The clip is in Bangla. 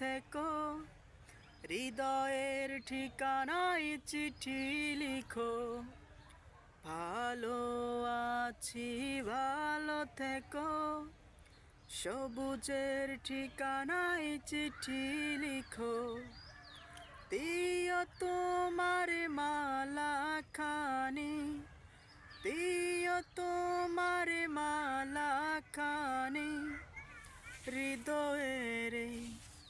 থেকো। হৃদয়ের ঠিকানায় চিঠি লিখো। ভালো আছি, ভালো থেকো। সবুজের ঠিকানায় চিঠি লিখো। দিও তোমার মালা খানি দিও তোমার মালা খানি হৃদয়ের